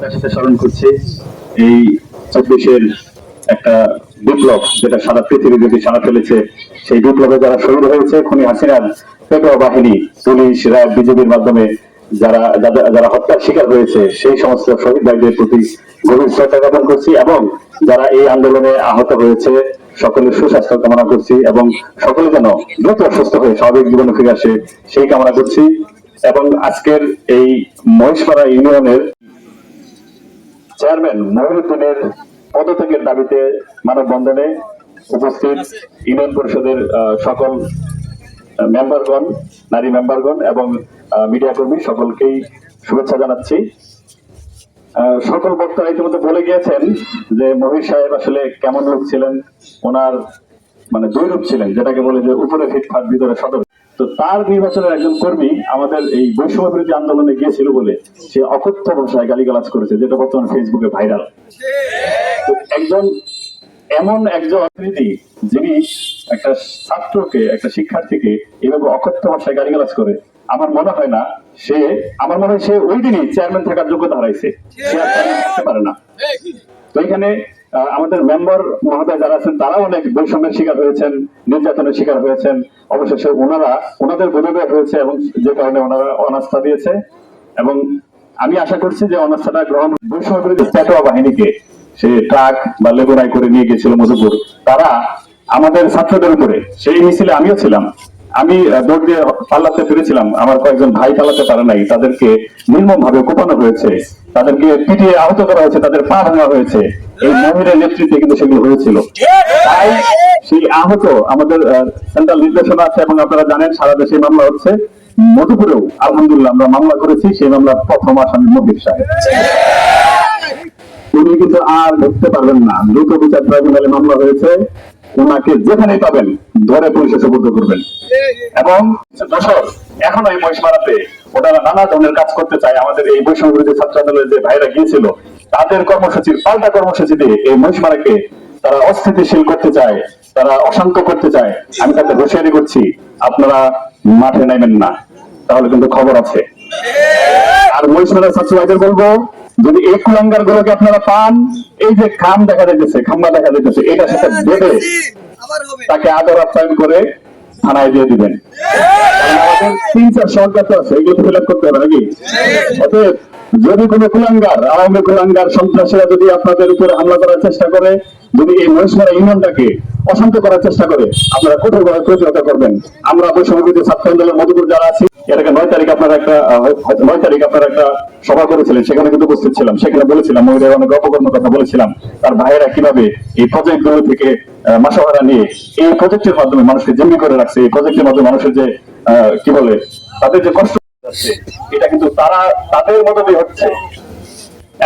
সাথে স্মরণ করছি, এই চব্বিশের একটা বিপ্লব যেটা সারা পৃথিবী যদি সারা ফেলেছে সেই বিপ্লবে যারা শহীদ হয়েছে, খুনি হাসিনার পেটোয়া বাহিনী, পুলিশ, র্যাব বিজেপির মাধ্যমে যারা যারা হত্যার শিকার হয়েছে, সেই সমস্ত শহীদ ভাইদের প্রতি গভীর শ্রদ্ধা জ্ঞাপন করছি এবং যারা এই আন্দোলনে আহত হয়েছে, সকলের সুস্বাস্থ্য কামনা করছি এবং সকলে যেন দ্রুত সুস্থ হয়ে স্বাভাবিক জীবনে ফিরে আসে, সেই কামনা করছি এবং আজকের এই মহেশপাড়া ইউনিয়নের চেয়ারম্যান মহিউদ্দিনের পদত্যাগের দাবিতে মানববন্ধনে উপস্থিত ইউনিয়ন পরিষদের সকল মেম্বারগণ, নারী মেম্বারগণ এবং মিডিয়া কর্মী সকলকেই শুভেচ্ছা জানাচ্ছি। সকল বক্তারা ইতিমধ্যে বলে গিয়েছেন যে মহির সাহেব আসলে কেমন লোক ছিলেন, ওনার মানে দুই রূপ ছিলেন, যেটাকে বলে যে উপরে ফিটফাট ভিতরে সদর। তো তার নির্বাচনের একজন কর্মী আমাদের এই বৈষম্য বিরোধী আন্দোলনে গিয়েছিল বলে সে অকথ্য ভাষায় গালিগালাজ করেছে, যেটা বর্তমানে ফেসবুকে ভাইরাল একজন এমন একজন অর্থনীতি যিনি একটা ছাত্রকে, একটা শিক্ষার্থীকে এভাবে অকথ্য ভাষায় গালিগালাজ করে, আমার মনে হয় না সে, আমার মনে হয় সে ওই দিনই চেয়ারম্যান থাকার যোগ্যতা হারাইছে। সে আর পারে না। তো এখানে আমাদের মেম্বার মহোদয় যারা আছেন তারা অনেক বৈষম্যের শিকার হয়েছেন, নির্যাতনের শিকার হয়েছেন। অবশেষে ওনারা, ওনাদের বিরোধী হয়েছে এবং যে কারণে ওনারা অনাস্থা দিয়েছে। এবং আমি আশা করছি যে অনাস্থাটা গ্রহণ বৈষম্য বিরোধী পেটোয়া বাহিনীকে সে ট্রাক বা লেগুনায় করে নিয়ে গেছিল মধুপুর, তারা আমাদের ছাত্রদের উপরে, সেই মিছিলে আমিও ছিলাম। আমি দৌড় পাল্লাতে পেরেছিলাম। আমার কয়েকজন ভাই পালাতে পারে নাই। তাদেরকে নির্মম ভাবে কোপানো হয়েছে। তাদেরকে পিটিয়ে আহত করা হয়েছে। তাদের পা ভাঙা হয়েছে। এই মহিলার নেতৃত্বে কিন্তু সেগুলো হয়েছিল। তাই সেই আহত আমাদের সেন্ট্রাল নির্দেশনা আছে এবং আপনারা জানেন, সারা দেশে মামলা হচ্ছে। মধুপুরেও, আলহামদুলিল্লাহ, আমরা মামলা করেছি। সেই মামলার প্রথম আসামি মহির সাহেব। উনি কিন্তু আর ধরতে পারবেন না। দ্রুত বিচার ট্রাইব্যুনালে মামলা হয়েছে। ওনাকে যেখানে পাবেন, ধরে পুলিশে সুপর্দ করবেন এবং দর্শক এখন এই মহিষমারাতে ওনারা নানা ধরনের কাজ করতে চায়। আমাদের এই বৈষম্য বিরোধী ছাত্র আন্দোলনের যে ভাইরা গিয়েছিল, তাদের কর্মসূচির পাল্টা কর্মসূচি দিয়ে এই মহিষমারাকে তারা অস্থিতিশীল করতে চায়, তারা অশান্ত করতে চায়। আমি তাদের হুঁশিয়ারি করছি, আপনারা মাঠে নামেন না। তাহলে কিন্তু খবর আছে। আর মহিষমারা ছাত্র ভাইদের বলব যদি এই কুলাঙ্গার গুলোকে আপনারা পান এই যে খাম দেখা যাইতেছে খাম্বা দেখা যাইতেছে এটা সাথে বেঁধে তাকে আদর আপ্যায়ন করে থানায় দিয়ে দিবেন। আমাদের তিন চার সরকার তো আছে এগুলো ফিল করতে হবে নাকি? অতএব যদি কোনো কুলাঙ্গার, আওয়ামী কুলাঙ্গার সন্ত্রাসীরা যদি আপনাদের উপরে হামলা করার চেষ্টা করে, যদি এই মহিষমারা ইউনিয়নটাকে অশান্ত করার চেষ্টা করে, আপনারা কঠোরভাবে প্রতিহত করবেন। আমরা বৈষম্যবিধি ছাত্র আন্দোলন মধুপুর যারা আছি আগে নয় তারিখ আপনার একটা নয় তারিখ আপনার একটা সভা করেছিলেন, সেখানে কিন্তু উপস্থিত ছিলাম। সেখানে বলেছিলাম, মহিলার অনেক অপকর্ম কথা বলেছিলাম। তার ভাইয়েরা কীভাবে এই প্রজেক্টগুলো থেকে মাসোহারা নিয়ে এই প্রজেক্টের মাধ্যমে মানুষকে জিম্মি করে রাখছে, এই প্রজেক্টের মাধ্যমে মানুষের যে কি বলে, তাদের যে কষ্ট যাচ্ছে। এটা কিন্তু তারা তাদের হচ্ছে।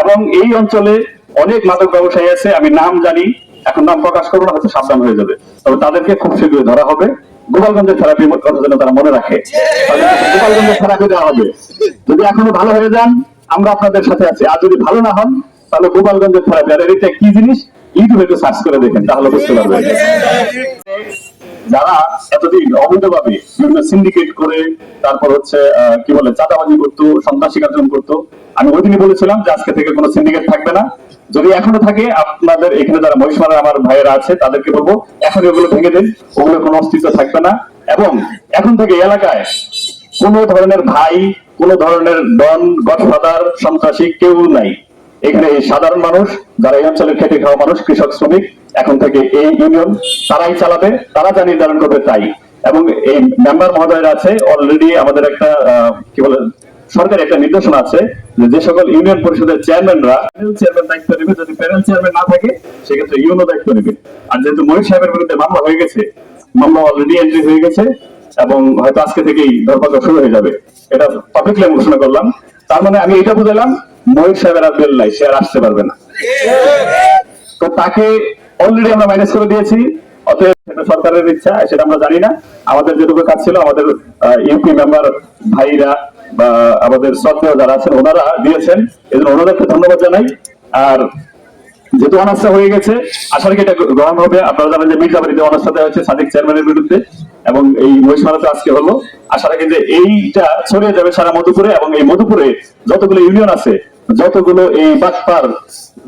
এবং এই অঞ্চলে অনেক মাদক ব্যবসায়ী আছে, আমি নাম জানি, এখন নাম প্রকাশ করব না হয়তো সাবধান হয়ে যাবে। তবে তাদেরকে খুব শীঘ্রই ধরা হবে। গোপালগঞ্জের থেরাপির কথা যেন তারা মনে রাখে। গোপালগঞ্জের থেরাপি দেওয়া হবে। যদি এখনও ভালো হয়ে যান, আমরা আপনাদের সাথে আছি। আর যদি ভালো না হন, তাহলে গোপালগঞ্জের থেরাপি। আর এটা কি জিনিস? ইউটিউবে একটু সার্চ করে দেখেন, তাহলে বুঝতে পারবেন। যারা এতদিন অবৈধভাবে বিভিন্ন সিন্ডিকেট করে, তারপর হচ্ছে কি বলে, চাঁদাবাজি করতো, সন্ত্রাসী কার্যক্রম করতো, আমি ওই দিনই বলেছিলাম যে আজকে থেকে কোনো সিন্ডিকেট থাকবে না। যদি এখনও থাকে, আপনাদের এখানে যারা মহিষমারা আমার ভাইয়েরা আছে, তাদেরকে বলব, এখন ওগুলো ভেঙে দিন, ওগুলো কোনো অস্তিত্ব থাকবে না। এবং এখন থেকে এলাকায় কোনো ধরনের ভাই, কোন ধরনের ডন, গডফাদার, সন্ত্রাসী কেউ নাই। এখানে এই সাধারণ মানুষ, যারা এই অঞ্চলের খেটে খাওয়া মানুষ, কৃষক, শ্রমিক, এখন থেকে এই ইউনিয়ন তারাই চালাবে, তারা যা নির্ধারণ করবে তাই। এবং এই মেম্বার মহোদয়রা আছে অলরেডি আমাদের একটা কি বলে, সরকারি একটা নির্দেশনা আছে যে সকল ইউনিয়ন পরিষদের চেয়ারম্যানরা চেয়ারম্যান দায়িত্ব নেবে, যদি প্যানেল চেয়ারম্যান না থাকে, সেক্ষেত্রে ইউনো দায়িত্ব নেবে। আর যেহেতু মহিষ সাহেবের বিরুদ্ধে মামলা হয়ে গেছে, মামলা অলরেডি এন্ট্রি হয়ে গেছে, এবং হয়তো আজকে থেকেই ধরপাকড় শুরু হয়ে যাবে। এটা পাবলিকলি আমি ঘোষণা করলাম। তার মানে আমি এটা বুঝালাম মহিষ সাহেবের আর বেল নাই, সে আর আসতে পারবে না। তো তাকে অলরেডি আমরা মাইনাস করে দিয়েছি, অতএব সরকারের ইচ্ছা, সেটা আমরা জানি না। আমাদের যেটুকু কাজ ছিল, আমাদের ইউপি মেম্বার ভাইরা বা আমাদের শ্রদ্ধেয় যারা আছেন, ওনারা দিয়েছেন। এই জন্য ওনাদেরকে ধন্যবাদ জানাই। আর যেহেতু অনাস্থা হয়ে গেছে, আশা রাখি এটা গ্রহণ হবে। আপনারা জানেন যে মির্জাবাড়িতে অনাস্থা দেওয়া হয়েছে সাদিক চেয়ারম্যানের বিরুদ্ধে, এবং এই মহিষমারাতে আজকে হলো। আশা রাখি যে এইটা ছড়িয়ে যাবে সারা মধুপুরে, এবং এই মধুপুরে যতগুলো ইউনিয়ন আছে যতগুলো এই বাটপার,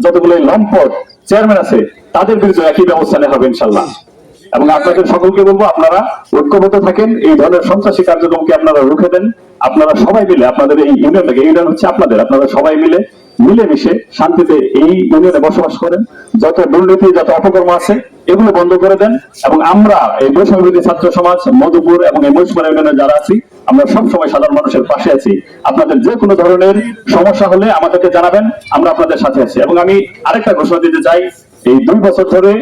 যতগুলো এই লম্পট চেয়ারম্যান আছে, তাদের বিরুদ্ধে একই ব্যবস্থা নেওয়া হবে ইনশাল্লাহ এবং আপনাদের সকলকে বলব, আপনারা ঐক্যবদ্ধ থাকেন, এই ধরনের সন্ত্রাসী কার্যক্রমকে আপনারা রুখে দেন। আপনারা সবাই মিলে আপনাদের এই ইউনিয়নটাকে ইউনিয়ন হচ্ছে আপনাদের, আপনারা সবাই মিলে, মিলেমিশে শান্তিতে এই ইউনিয়নে বসবাস করেন। যত দুর্নীতি, যত অপকর্ম আছে, এগুলো বন্ধ করে দেন। এবং আমরা এই বৈষম্যবিরোধী ছাত্র সমাজ, মধুপুর এবং এই মহিষমারা ইউনিয়নে যারা আছি আমরা সব সময় সাধারণ মানুষের পাশে আছি আপনাদের যে কোনো ধরনের সমস্যা হলে আমাদেরকে জানাবেন আমরা আপনাদের সাথে আছি এবং আমি আরেকটা ঘোষণা দিতে চাই এই দুই বছর ধরে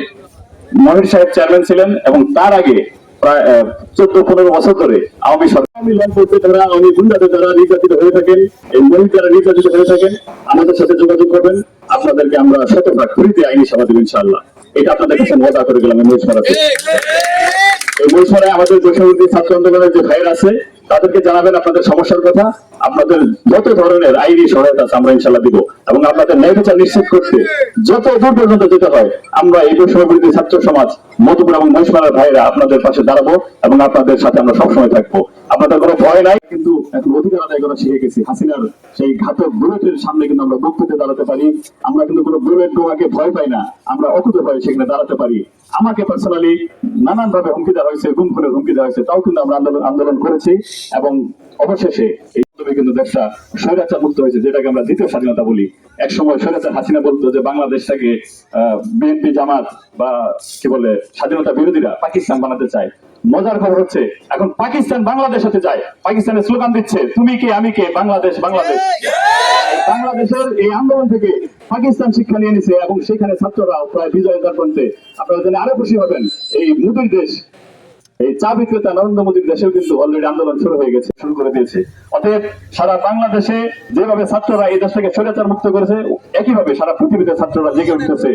মহির সাহেব চেয়ারম্যান ছিলেন এবং তার আগে প্রায় চোদ্দ পনেরো বছর ধরে আওয়ামী নির্যাতিত হয়ে থাকেন এই মহিলা নির্যাতিত হয়ে থাকেন আমাদের সাথে যোগাযোগ করবেন আপনাদেরকে আমরা শতভাগ আইনি সেবা দেবো ইনশাআল্লাহ এটা আপনাদের কাছে মজা করে গেলাম এই মহিষমারাতে এই আমাদের বৈষম্যবিরোধী ছাত্র আন্দোলনের যে ভাইয়ের আছে তাদেরকে জানাবেন আপনাদের সমস্যার কথা। আপনাদের যত ধরনের আইনি সহায়তা আমরা ইনশাল্লাহ দিব এবং আপনাদের ন্যায় বিচার নিশ্চিত করতে যত দূর পর্যন্ত যেতে হয়, আমরা এই বৈষম্য বিরোধী ছাত্র সমাজ, মধুপুর এবং মহিষমালার ভাইরা আপনাদের পাশে দাঁড়াবো এবং আপনাদের সাথে আমরা সবসময় থাকব। আপনাদের কোনো ভয় নাই, কিন্তু এখন অধিকার আদায় করা শিখে গেছি। হাসিনার সেই ঘাতক বুলেটের সামনে কিন্তু আমরা বুক পেতে দাঁড়াতে পারি। আমরা কিন্তু কোনো বুলেট বোমাকে ভয় পাই না। আমরা অকুত ভয়ে সেখানে দাঁড়াতে পারি। আমাকে পার্সোনালি নানান ভাবে হুমকি দেওয়া হয়েছে গুম খুনের হুমকি দেওয়া হয়েছে। তাও কিন্তু আমরা আন্দোলন আন্দোলন করেছি এবং অবশেষে এই মাধ্যমে কিন্তু দেশটা স্বৈরাচার মুক্ত হয়েছে, যেটাকে আমরা দ্বিতীয় স্বাধীনতা বলি। এক সময় স্বৈরাচার হাসিনা বলতো যে বাংলাদেশটাকে বিএনপি জামাত বা কি বলে, স্বাধীনতা বিরোধীরা পাকিস্তান বানাতে চায়। মজার খবর হচ্ছে, এখন পাকিস্তান বাংলাদেশ হতে চায় পাকিস্তানের স্লোগান দিচ্ছে, তুমি কে, আমি কে, বাংলাদেশ বাংলাদেশ। বাংলাদেশের এই আন্দোলন থেকে পাকিস্তান শিক্ষা নিয়ে নিছে এবং সেখানে ছাত্ররা প্রায় বিজয় দর্পণতে আপনারা জানেন আরও খুশি হবেন, এই মুদির দেশ, এই চা বিক্রেতা নরেন্দ্র মোদীর দেশেও কিন্তু অলরেডি আন্দোলন শুরু হয়ে গেছে, শুরু করে দিয়েছে। অতএব সারা বাংলাদেশে যেভাবে ছাত্ররা এই দেশটাকে স্বৈরাচার মুক্ত করেছে, একইভাবে সারা পৃথিবীতে ছাত্ররা জেগে উঠতেছে।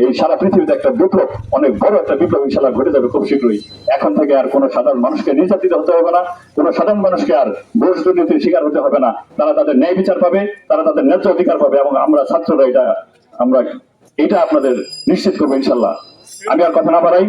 এই সারা পৃথিবীতে একটা বিপ্লব, অনেক বড় একটা বিপ্লব ইনশাল্লাহ ঘটে যাবে খুব শীঘ্রই। এখন থেকে আর কোনো সাধারণ মানুষকে নির্যাতিত হতে হবে না, কোনো সাধারণ মানুষকে আর ঘোষ দুর্নীতির শিকার হতে হবে না। তারা তাদের ন্যায় বিচার পাবে, তারা তাদের ন্যায্য অধিকার পাবে এবং আমরা ছাত্ররা এটা, আমরা, এটা আপনাদের নিশ্চিত করব ইনশাল্লাহ আমি আর কথা না বাড়াই।